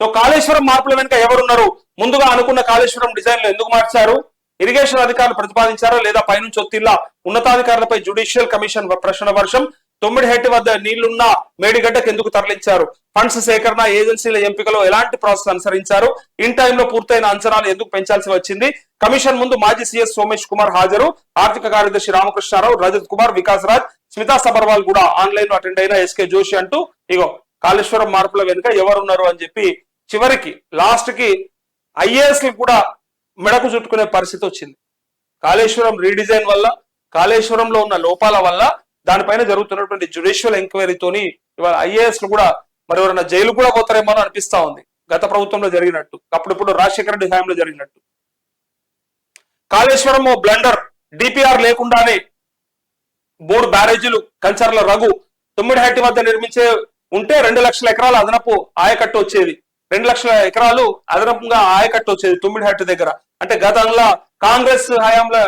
So Kaleshwaram మార్పుల వెనుక ఎవరున్నారు? ముందుగా అనుకున్న కాళేశ్వరం డిజైన్లో ఎందుకు మార్చారు? ఇరిగేషన్ అధికారులు ప్రతిపాదించారా లేదా పైనుంచి ఒత్తిళ్ళ? ఉన్నతాధికారులపై జ్యుడిషియల్ కమిషన్ ప్రశ్న వర్షం. తొమ్మిది హెడ్ వద్ద నీళ్ళున్న మేడిగడ్డకు ఎందుకు తరలించారు? ఫండ్స్ సేకరణ ఏజెన్సీల ఎంపికలో ఎలాంటి ప్రాసెస్ అనుసరించారు? ఇన్ టైంలో పూర్తయిన అంచనాలు ఎందుకు పెంచాల్సి వచ్చింది? కమిషన్ ముందు మాజీ సీఎస్ సోమేష్ కుమార్ హాజరు. ఆర్థిక కార్యదర్శి రామకృష్ణారావు రజత్ కుమార్ వికాస్ రాజ్ స్మితా సబర్వాల్ కూడా ఆన్లైన్లో అటెండ్ అయిన ఎస్కే జోషి అంటూ ఇగో కాళేశ్వరం మార్పుల వెనుక ఎవరున్నారు అని చెప్పి చివరికి లాస్ట్కి ఐఏఎస్ కూడా మెడకు చుట్టుకునే పరిస్థితి వచ్చింది. కాళేశ్వరం రీడిజైన్ వల్ల కాళేశ్వరంలో ఉన్న లోపాల వల్ల దానిపైన జరుగుతున్నటువంటి జ్యుడిషియల్ ఎంక్వైరీతోని ఇవాళ ఐఏఎస్లు కూడా మరి ఎవరైనా జైలు కూడా పోతారేమో అని అనిపిస్తా ఉంది. గత ప్రభుత్వంలో జరిగినట్టు. అప్పుడప్పుడు రాజశేఖర రెడ్డి హయాంలో జరిగినట్టు. కాళేశ్వరం ఓ బ్లండర్ డిపిఆర్ లేకుండానే మూడు బ్యారేజీలు కంచర్ల రఘు తొమ్మిడి హట్టి వద్ద నిర్మించే ఉంటే రెండు లక్షల ఎకరాల అదనపు ఆయకట్టు వచ్చేది. రెండు లక్షల ఎకరాలు అదనపుగా ఆయకట్టు వచ్చేది తొమ్మిది హెట్టు దగ్గర. అంటే గతంలో కాంగ్రెస్ హయాంలో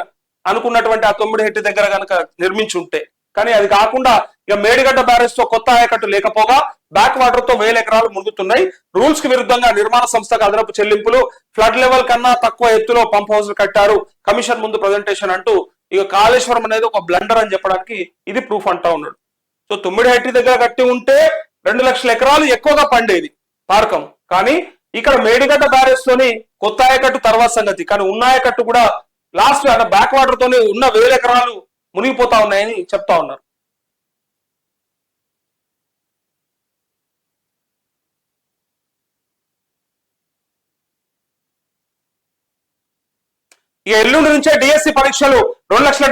అనుకున్నటువంటి ఆ తొమ్మిది హెట్టు దగ్గర కనుక నిర్మించి ఉంటే కానీ అది కాకుండా ఇక మేడిగడ్డ బ్యారేజ్తో కొత్త ఆయకట్టు లేకపోగా బ్యాక్ వాటర్తో వేల ఎకరాలు మునుగుతున్నాయి. రూల్స్కి విరుద్ధంగా నిర్మాణ సంస్థకు అదనపు చెల్లింపులు ఫ్లడ్ లెవెల్ కన్నా తక్కువ ఎత్తులో పంప్ హౌస్ కట్టారు. కమిషన్ ముందు ప్రజెంటేషన్ అంటూ ఇక కాళేశ్వరం అనేది ఒక బ్లండర్ అని చెప్పడానికి ఇది ప్రూఫ్ అంటా ఉన్నాడు. సో తొమ్మిది హెట్టి దగ్గర కట్టి ఉంటే రెండు లక్షల ఎకరాలు ఎక్కువగా పండేది. పార్కం. కానీ ఇక్కడ మేడిగడ్డ బ్యారేజ్ తోని కొత్త ఆయకట్టు తర్వాత సంగతి. కానీ ఉన్న ఆయకట్టు కూడా లాస్ట్ అంటే బ్యాక్ వాటర్ తోని ఉన్న వేల ఎకరాలు మునిగిపోతా ఉన్నాయని చెప్తా ఉన్నారు. ఈ ఎల్లుండి నుంచే డిఎస్సి పరీక్షలు రెండు లక్షల